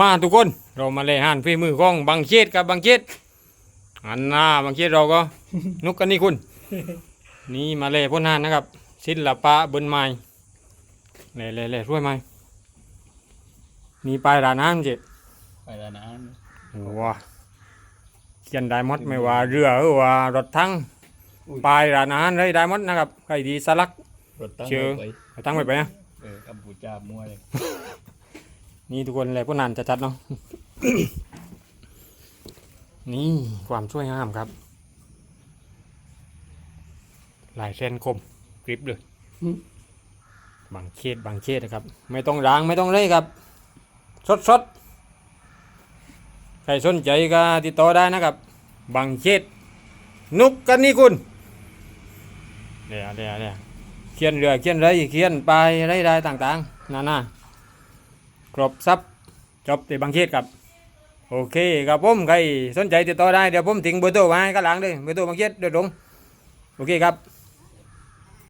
มาทุกคนเรามาเลยหันฝีมือของบางเชดกับบางเชดอันหน้าบางเชดเราก็นุกกันนี่คุณ นี่มาเลยพ่นหานนะครับศิลปะบนไม้เล่เล่เล่ช่วยไหมนี่ปลายร้านน้ำเจ็ดไปแล้วนะว้าเขียนได้หมดไม่ว่าเรือหรือว่ารถทั้งปลายร้านอาหารเลยได้หมดนะครับใครดีสลักรถตั้งเชื่อไปเอาตั้งไว้ไปนะเออกัมพูชามั่วเลย นี่ทุกคนเลยพวกนั้นจะจัดเนาะ นี่ความช่วยงามครับลายเส้นคมกริบเลยบางเขตบางเขตนะครับ ไม่ต้องล้างไม่ต้องเลยครับสดสดใครสนใจก็ติดต่อได้นะครับ บางเขตนุกกันนี่คุณเดี๋ยวเดี๋ยวเดี๋ยวเขียนเรือเขียนไรเขียนไปลายอะไรได้ต่างๆนานา ครบซับจบที่บางเขตครับ โอเคครับผมใครสนใจติดต่อได้เดี๋ยวผมทิ้งเบอร์โทรไว้ข้างหลังเลยเบอร์โทรบางเขตโดยตรงโอเคครับ